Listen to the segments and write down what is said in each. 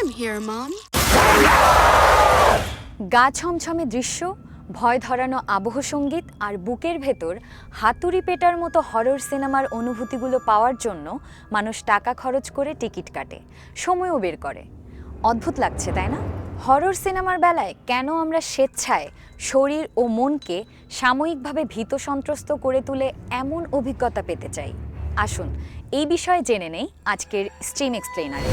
am here, Mom. গা ছমছমে দৃশ্য ভয় ধরানো আবহ সংগীত আর বুকের ভেতর হাতুড়ি পেটার মতো হরর সিনেমার অনুভূতিগুলো পাওয়ার জন্য মানুষ টাকা খরচ করে টিকিট কাটে সময়ও বের করে। অদ্ভুত লাগছে তাই না? হরর সিনেমার বেলায় কেন আমরা স্বেচ্ছায় শরীর ও মনকে সাময়িকভাবে ভীত সন্ত্রস্ত করে তুলে এমন অভিজ্ঞতা পেতে চাই? আসুন এই বিষয়ে জেনে নেই আজকের স্ট্রিম এক্সপ্লেনারে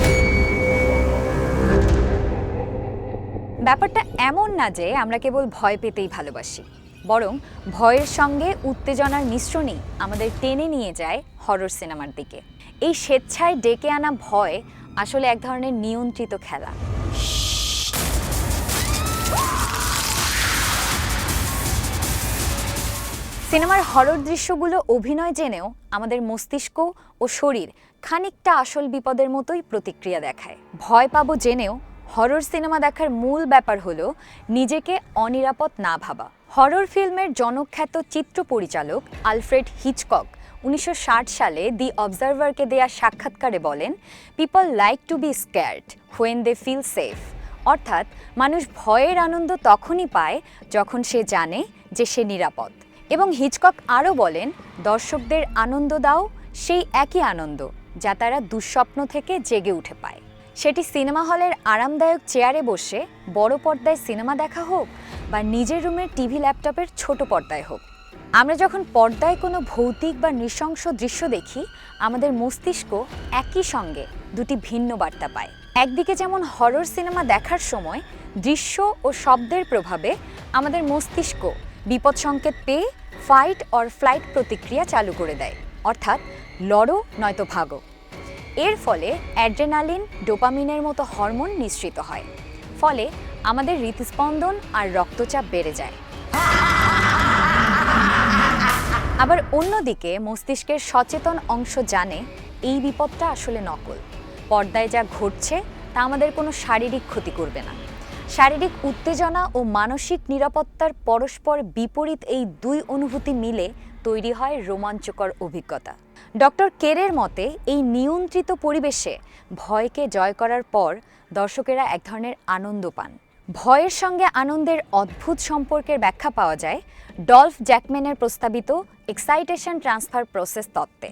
ব্যাপারটা এমন না যে আমরা কেবল ভয় পেতেই ভালোবাসি। বরং ভয়ের সঙ্গে উত্তেজনার মিশ্রণই আমাদের টেনে নিয়ে যায় হরর সিনেমার দিকে। এই স্বেচ্ছায় ডেকে আনা ভয় আসলে এক ধরনের নিয়ন্ত্রিত খেলা। সিনেমার হরর দৃশ্যগুলো অভিনয় জেনেও আমাদের মস্তিষ্ক ও শরীর খানিকটা আসল বিপদের মতোই প্রতিক্রিয়া দেখায়। ভয় পাবো জেনেও হরর সিনেমা দেখার মূল ব্যাপার হলো নিজেকে অনিরাপদ না ভাবা। হরর ফিল্মের জনখ্যাত চিত্র পরিচালক আলফ্রেড হিচকক উনিশশো ষাট সালে দি অবজারভারকে দেয়া সাক্ষাৎকারে বলেন people like to be scared when they feel safe অর্থাৎ মানুষ ভয়ের আনন্দ তখনই পায় যখন সে জানে যে সে নিরাপদ। এবং হিচকক আরও বলেন, দর্শকদের আনন্দ দাও, সেই একই আনন্দ যা তারা দুঃস্বপ্ন থেকে জেগে উঠে পায়। সেটি সিনেমা হলের আরামদায়ক চেয়ারে বসে বড় পর্দায় সিনেমা দেখা হোক বা নিজের রুমের টিভি, ল্যাপটপের ছোট পর্দায় হোক। আমরা যখন পর্দায় কোনো ভৌতিক বা নৃশংস দৃশ্য দেখি, আমাদের মস্তিষ্ক একই সঙ্গে দুটি ভিন্ন বার্তা পায়। একদিকে যেমন হরর সিনেমা দেখার সময় দৃশ্য ও শব্দের প্রভাবে আমাদের মস্তিষ্ক বিপদ সংকেত পেয়ে ফাইট অর ফ্লাইট প্রতিক্রিয়া চালু করে দেয়। অর্থাৎ লড়ো নয়তো ভাগো। এর ফলে অ্যাড্রেনালিন, ডোপামিনের মতো হরমোন নিঃসৃত হয়। ফলে আমাদের হৃদস্পন্দন আর রক্তচাপ বেড়ে যায়। আবার অন্যদিকে মস্তিষ্কের সচেতন অংশ জানে এই বিপদটা আসলে নকল। পর্দায় যা ঘটছে তা আমাদের কোনো শারীরিক ক্ষতি করবে না। শারীরিক উত্তেজনা ও মানসিক নিরাপত্তার পরস্পর বিপরীত এই দুই অনুভূতি মিলে তৈরি হয় রোমাঞ্চকর অভিজ্ঞতা। ডক্টর কেরের মতে, এই নিয়ন্ত্রিত পরিবেশে ভয়কে জয় করার পর দর্শকেরা এক ধরনের আনন্দ পান। ভয়ের সঙ্গে আনন্দের অদ্ভুত সম্পর্কের ব্যাখ্যা পাওয়া যায় ডলফ জ্যাকম্যানের প্রস্তাবিত এক্সাইটেশন ট্রান্সফার প্রসেস তত্ত্বে,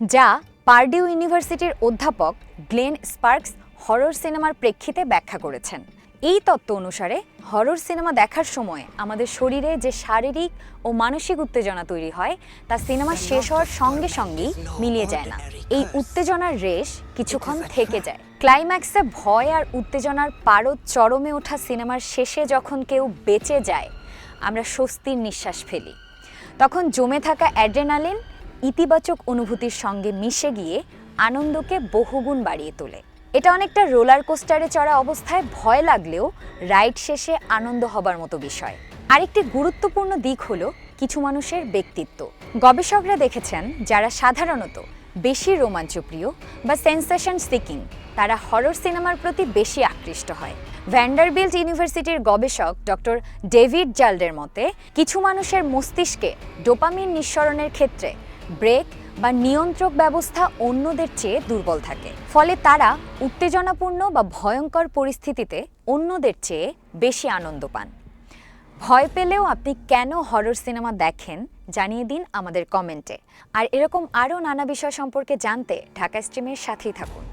যা পার্ডিউ ইউনিভার্সিটির অধ্যাপক গ্লেন স্পার্কস হরর সিনেমার প্রেক্ষিতে ব্যাখ্যা করেছেন। এই তত্ত্ব অনুসারে হরর সিনেমা দেখার সময় আমাদের শরীরে যে শারীরিক ও মানসিক উত্তেজনা তৈরি হয়, তা সিনেমা শেষ হওয়ার সঙ্গে সঙ্গেই মিলিয়ে যায় না। এই উত্তেজনার রেশ কিছুক্ষণ থেকে যায়। ক্লাইম্যাক্সে ভয় আর উত্তেজনার পারদ চরমে ওঠা সিনেমার শেষে যখন কেউ বেঁচে যায়, আমরা স্বস্তির নিঃশ্বাস ফেলি। তখন জমে থাকা অ্যাড্রেনালিন ইতিবাচক অনুভূতির সঙ্গে মিশে গিয়ে আনন্দকে বহুগুণ বাড়িয়ে তোলে। এটা অনেকটা রোলার কোস্টারে চড়া অবস্থায় ভয় লাগলেও রাইড শেষে আনন্দ হবার মতো বিষয়। আরেকটি গুরুত্বপূর্ণ দিক হলো কিছু মানুষের ব্যক্তিত্ব। গবেষকরা দেখেছেন, যারা সাধারণত বেশি রোমাঞ্চপ্রিয় বা সেন্সেশন সিকিং, তারা হরর সিনেমার প্রতি বেশি আকৃষ্ট হয়। ভ্যান্ডারবিল্ট ইউনিভার্সিটির গবেষক ডক্টর ডেভিড জাল্ডের মতে, কিছু মানুষের মস্তিষ্কে ডোপামিন নিঃসরণের ক্ষেত্রে ব্রেক বা নিয়ন্ত্রক ব্যবস্থা অন্যদের চেয়ে দুর্বল থাকে। ফলে তারা উত্তেজনাপূর্ণ বা ভয়ঙ্কর পরিস্থিতিতে অন্যদের চেয়ে বেশি আনন্দ পান। ভয় পেলেও আপনি কেন হরর সিনেমা দেখেন জানিয়ে দিন আমাদের কমেন্টে। আর এরকম আরও নানা বিষয় সম্পর্কে জানতে ঢাকা স্ট্রিমের সাথেই থাকুন।